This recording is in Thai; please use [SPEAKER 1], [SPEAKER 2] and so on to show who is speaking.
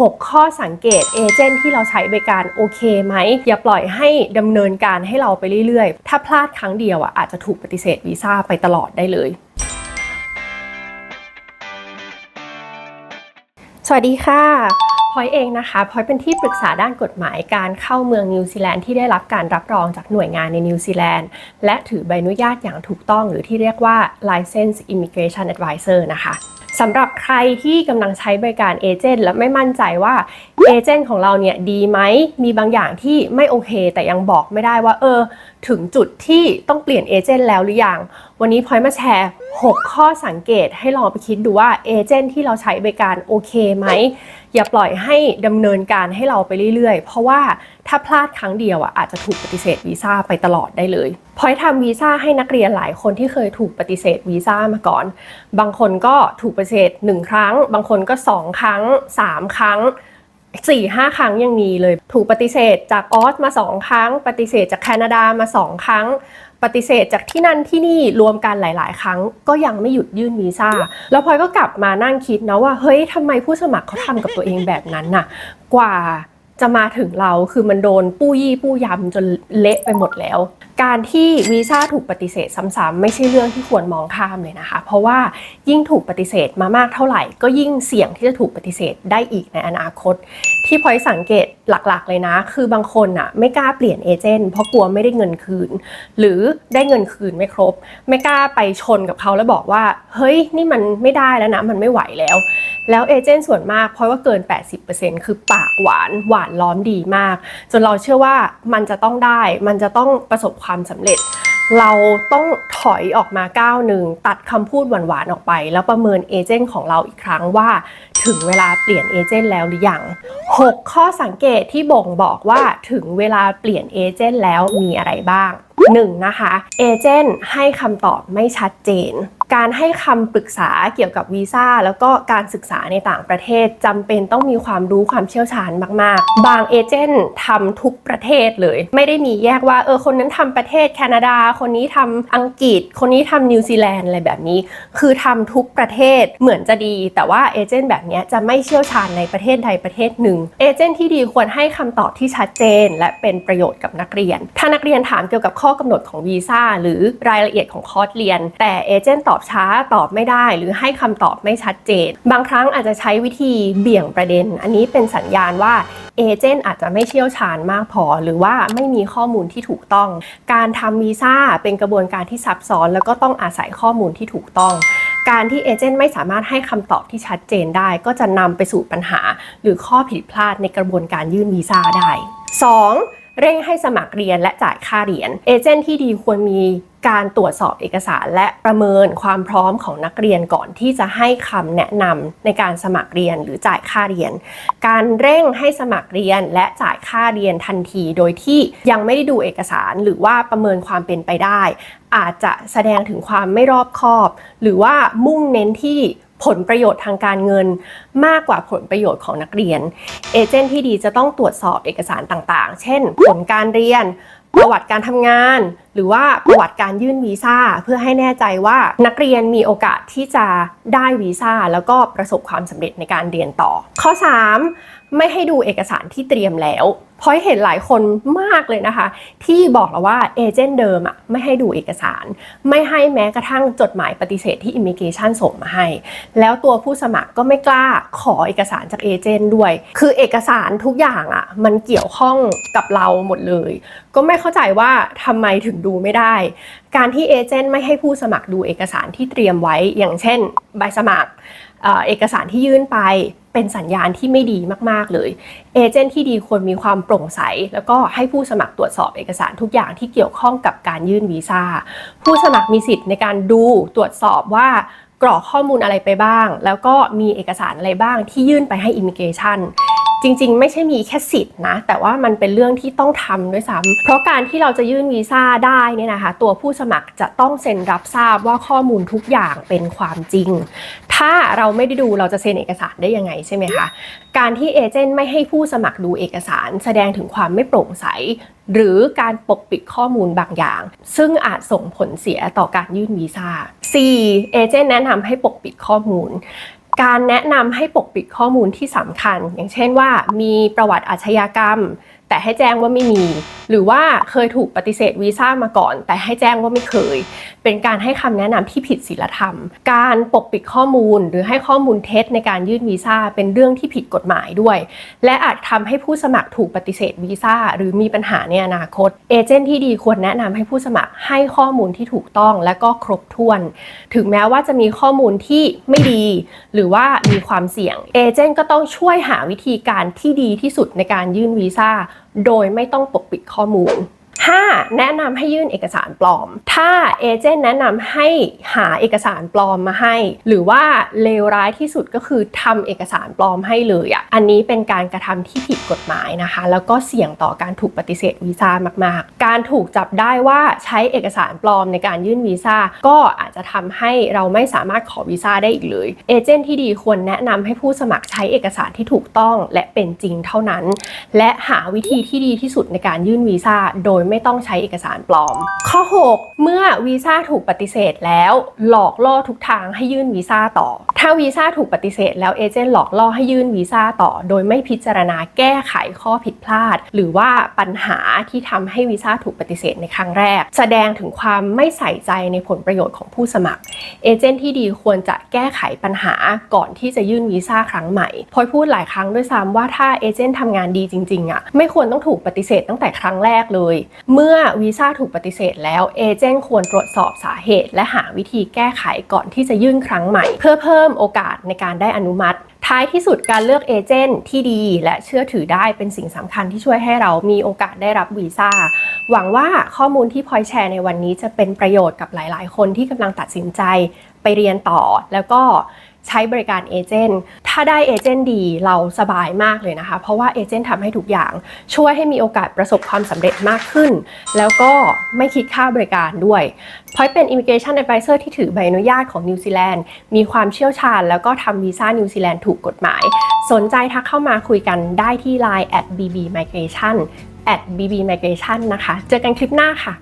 [SPEAKER 1] 6 ข้อสังเกตเอเจนต์ที่เราใช้บริการโอเคไหม อย่าปล่อยให้ดำเนินการให้เราไปเรื่อยๆ ถ้าพลาดครั้งเดียวอะอาจจะถูกปฏิเสธวีซ่าไปตลอดได้เลยสวัสดีค่ะพลอยเองนะคะพลอยเป็นที่ปรึกษาด้านกฎหมายการเข้าเมืองนิวซีแลนด์ที่ได้รับการรับรองจากหน่วยงานในนิวซีแลนด์และถือใบอนุญาตอย่างถูกต้องหรือที่เรียกว่า License Immigration Advisor นะคะ สำหรับใครที่กำลังใช้บริการเอเจนต์และไม่มั่นใจว่าเอเจนต์ของเราเนี่ยดีไหมมีบางอย่างที่ไม่โอเค แต่ยังบอกไม่ได้ว่าเออ ถึงจุดที่ต้องเปลี่ยนเอเจนต์แล้วหรือยัง วันนี้พลอยมาแชร์ 6 ข้อสังเกตให้ลองไปคิดดูว่าเอเจนต์ที่เราใช้บริการโอเคไหม อย่าปล่อยให้ดำเนินการให้เราไปเรื่อยๆ เพราะว่าถ้าพลาดครั้งเดียวอะอาจจะถูกปฏิเสธวีซ่าไปตลอดได้เลยพลอยทำวีซ่าให้นักเรียนหลายคนที่เคยถูกปฏิเสธวีซ่ามาก่อน บางคนก็ถูกปฏิเสธ 1 ครั้ง บางคนก็ 2 ครั้ง 3 ครั้ง สี่ห้าครั้งยังมีเลย ถูกปฏิเสธจากออสมาสองครั้ง ปฏิเสธจากแคนาดามาสองครั้ง ปฏิเสธจากที่นั่นที่นี่รวมกันหลาย ๆ ครั้ง ก็ยังไม่หยุดยื่นวีซ่าแล้วพลอยก็กลับมานั่งคิดนะว่าเฮ้ยทำไมผู้สมัครเขาทำกับตัวเองแบบนั้นน่ะ กว่าจะมาถึงเราคือมันโดนปู้ยี่ปู้ยำจนเละไปหมดแล้ว การที่วีซ่าถูกปฏิเสธซ้ำๆไม่ใช่เรื่องที่ควรมองข้ามเลยนะคะ เพราะว่ายิ่งถูกปฏิเสธมามากเท่าไหร่ ก็ยิ่งเสี่ยงที่จะถูกปฏิเสธได้อีกในอนาคต ที่พอยสังเกตหลักๆ เลยนะ คือบางคนอะไม่กล้าเปลี่ยนเอเจนต์เพราะกลัวไม่ได้เงินคืน หรือได้เงินคืนไม่ครบ ไม่กล้าไปชนกับเขาแล้วบอกว่า เฮ้ยนี่มันไม่ได้แล้วนะมันไม่ไหวแล้ว แล้วเอเจนต์ส่วนมากเพราะว่าเกิน 80%คือปากหวานหวานล้อมดีมาก จนเราเชื่อว่ามันจะต้องได้มันจะต้องประสบความสำเร็จ เราต้องถอยออกมาก้าวหนึ่งตัดคำพูดหวานๆออกไป แล้วประเมินเอเจนต์ของเราอีกครั้งว่า ถึงเวลาเปลี่ยนเอเจนต์แล้วหรือยัง 6 ข้อสังเกตที่บ่งบอกว่าถึงเวลาเปลี่ยนเอเจนต์แล้วมีอะไรบ้าง 1. นะคะเอเจนต์ให้คำตอบไม่ชัดเจน การให้คำปรึกษาเกี่ยวกับวีซ่าแล้วก็การศึกษาในต่างประเทศจำเป็นต้องมีความรู้ความเชี่ยวชาญมาก ๆ บางเอเจนต์ทำทุกประเทศเลย ไม่ได้มีแยกว่าเออคนนั้นทำประเทศแคนาดา คนนี้ทำอังกฤษ คนนี้ทำนิวซีแลนด์อะไรแบบนี้ คือทำทุกประเทศเหมือนจะดี แต่ว่าเอเจนต์แบบนี้จะไม่เชี่ยวชาญในประเทศใดประเทศหนึ่งเอเจนต์ที่ดีควรให้คำตอบที่ชัดเจน และเป็นประโยชน์กับนักเรียน ถ้านักเรียนถามเกี่ยวกับข้อกำหนดของวีซ่าหรือรายละเอียดของคอร์สเรียน แต่เอเจนต์ตอบช้าตอบไม่ได้ หรือให้คำตอบไม่ชัดเจน บางครั้งอาจจะใช้วิธีเบี่ยงประเด็น อันนี้เป็นสัญญาณว่าเอเจนต์อาจจะไม่เชี่ยวชาญมากพอ หรือว่าไม่มีข้อมูลที่ถูกต้อง การทำวีซ่าเป็นกระบวนการที่ซับซ้อน แล้วก็ต้องอาศัยข้อมูลที่ถูกต้อง การที่เอเจนต์ไม่สามารถให้คำตอบที่ชัดเจนได้ ก็จะนำไปสู่ปัญหา หรือข้อผิดพลาดในกระบวนการยื่นวีซ่าได้ 2. เร่งให้สมัครเรียนและจ่ายค่าเรียน เอเจนต์ที่ดีควรมีการตรวจสอบเอกสารและประเมินความพร้อมของนักเรียนก่อนที่จะให้คำแนะนำในการสมัครเรียนหรือจ่ายค่าเรียน การเร่งให้สมัครเรียนและจ่ายค่าเรียนทันที โดยที่ยังไม่ได้ดูเอกสารหรือว่าประเมินความเป็นไปได้ อาจจะแสดงถึงความไม่รอบคอบ หรือว่ามุ่งเน้นที่ ผลประโยชน์ทางการเงิน มากกว่าผลประโยชน์ของนักเรียน เอเจนต์ที่ดีจะต้องตรวจสอบเอกสารต่างๆ เช่น ผลการเรียน ประวัติการทำงาน หรือว่าประวัติการยื่นวีซ่า เพื่อให้แน่ใจว่านักเรียนมีโอกาสที่จะได้วีซ่า แล้วก็ประสบความสำเร็จในการเรียนต่อ ข้อ 3 ไม่ให้ดูเอกสารที่เตรียมแล้ว พอยเห็นหลายคนมากเลยนะคะ ที่บอกเราว่าเอเจนต์เดิมอะไม่ให้ดูเอกสาร ไม่ให้แม้กระทั่งจดหมายปฏิเสธที่อิมิเกชันส่งมาให้ แล้วตัวผู้สมัครก็ไม่กล้าขอเอกสารจากเอเจนต์ด้วย คือเอกสารทุกอย่างอะมันเกี่ยวข้องกับเราหมดเลย ก็ไม่เข้าใจว่าทำไมถึงดูไม่ได้ การที่เอเจนต์ไม่ให้ผู้สมัครดูเอกสารที่เตรียมไว้อย่างเช่น ใบสมัครเอกสารที่ยื่นไป เป็นสัญญาณที่ไม่ดีมาก ๆ เลย เอเจนต์ที่ดีควรมีความโปร่งใส แล้วก็ให้ผู้สมัครตรวจสอบเอกสารทุกอย่างที่เกี่ยวข้องกับการยื่นวีซ่า ผู้สมัครมีสิทธิ์ในการดูตรวจสอบว่ากรอกข้อมูลอะไรไปบ้าง แล้วก็มีเอกสารอะไรบ้างที่ยื่นไปให้อิมิเกชันจริง ๆ ไม่ใช่มีแค่สิทธิ์นะ แต่ว่ามันเป็นเรื่องที่ต้องทำด้วยซ้ำเพราะการที่เราจะยื่นวีซ่าได้เนี่ยนะคะ ตัวผู้สมัครจะต้องเซ็นรับทราบว่าข้อมูลทุกอย่างเป็นความจริง ถ้าเราไม่ได้ดูเราจะเซ็นเอกสารได้ยังไงใช่ไหมคะ การที่เอเจนต์ไม่ให้ผู้สมัครดูเอกสาร แสดงถึงความไม่โปร่งใส หรือการปกปิดข้อมูลบางอย่าง ซึ่งอาจส่งผลเสียต่อการยื่นวีซ่า 4. เอเจนต์แนะนำให้ปกปิดข้อมูลการแนะนำให้ปกปิดข้อมูลที่สำคัญ อย่างเช่นว่ามีประวัติอาชญากรรม แต่ให้แจ้งว่าไม่มี หรือว่าเคยถูกปฏิเสธวีซ่ามาก่อน แต่ให้แจ้งว่าไม่เคย เป็นการให้คำแนะนำที่ผิดศีลธรรม การปกปิดข้อมูล หรือให้ข้อมูลเท็จในการยื่นวีซ่าเป็นเรื่องที่ผิดกฎหมายด้วย และอาจทำให้ผู้สมัครถูกปฏิเสธวีซ่าหรือมีปัญหาในอนาคต เอเจนต์ที่ดีควรแนะนำให้ผู้สมัครให้ข้อมูลที่ถูกต้องและก็ครบถ้วน ถึงแม้ว่าจะมีข้อมูลที่ไม่ดี หรือว่ามีความเสี่ยง เอเจนต์ก็ต้องช่วยหาวิธีการที่ดีที่สุดในการยื่นวีซ่า โดยไม่ต้องปกปิดข้อมูล 5. แนะนำให้ยื่นเอกสารปลอม ถ้าเอเจนต์แนะนำให้หาเอกสารปลอมมาให้ หรือว่าเลวร้ายที่สุดก็คือทำเอกสารปลอมให้เลยอะ อันนี้เป็นการกระทำที่ผิดกฎหมายนะคะ แล้วก็เสี่ยงต่อการถูกปฏิเสธวีซ่ามาก ๆ การถูกจับได้ว่าใช้เอกสารปลอมในการยื่นวีซ่าก็อาจจะทำให้เราไม่สามารถขอวีซ่าได้อีกเลย เอเจนต์ที่ดีควรแนะนำให้ผู้สมัครใช้เอกสารที่ถูกต้องและเป็นจริงเท่านั้น และหาวิธีที่ดีที่สุดในการยื่นวีซ่าโดยไม่ต้องใช้เอกสารปลอม ข้อ 6 เมื่อวีซ่าถูกปฏิเสธแล้วหลอกล่อทุกทางให้ยื่นวีซ่าต่อ ถ้าวีซ่าถูกปฏิเสธแล้วเอเจนต์หลอกล่อให้ยื่นวีซ่าต่อ โดยไม่พิจารณาแก้ไขข้อผิดพลาด หรือว่าปัญหาที่ทำให้วีซ่าถูกปฏิเสธในครั้งแรก แสดงถึงความไม่ใส่ใจในผลประโยชน์ของผู้สมัครเอเจนต์ที่ดีควรจะแก้ไขปัญหาก่อนที่จะยื่นวีซ่าครั้งใหม่พอยพูดหลายครั้งด้วยซ้ำว่าถ้าเอเจนต์ทำงานดีจริงๆอะไม่ควรต้องถูกปฏิเสธตั้งแต่ครั้งแรกเลย เมื่อื่อวีซ่าถูกปฏิเสธแล้วเอเจนต์ควรตรวจสอบสาเหตุ และหาวิธีแก้ไขก่อนที่จะยื่นครั้งใหม่ เพื่อเพิ่มโอกาสในการได้อนุมัติท้ายที่สุดการเลือกเอเจนต์ที่ดีและเชื่อถือได้เป็นสิ่งสำคัญที่ช่วยให้เรามีโอกาสได้รับวีซ่า หวังว่าข้อมูลที่พลอยแชร์ในวันนี้จะเป็นประโยชน์กับหลาย ๆ คนที่กำลังตัดสินใจไปเรียนต่อแล้วก็ ใช้บริการเอเจนต์ถ้าได้เอเจนต์ดีเราสบายมากเลยนะคะ เพราะว่าเอเจนต์ทำให้ทุกอย่างช่วยให้มีโอกาสประสบความสำเร็จมากขึ้น แล้วก็ไม่คิดค่าบริการด้วยพอยเป็น Immigration Advisor ที่ถือใบอนุญาตของนิวซีแลนด์มีความเชี่ยวชาญ แล้วก็ทำวีซ่านิวซีแลนด์ถูกกฎหมาย สนใจทักเข้ามาคุยกันได้ที่ Line at @bbmigration @bbmigration นะคะ เจอกันคลิปหน้าค่ะ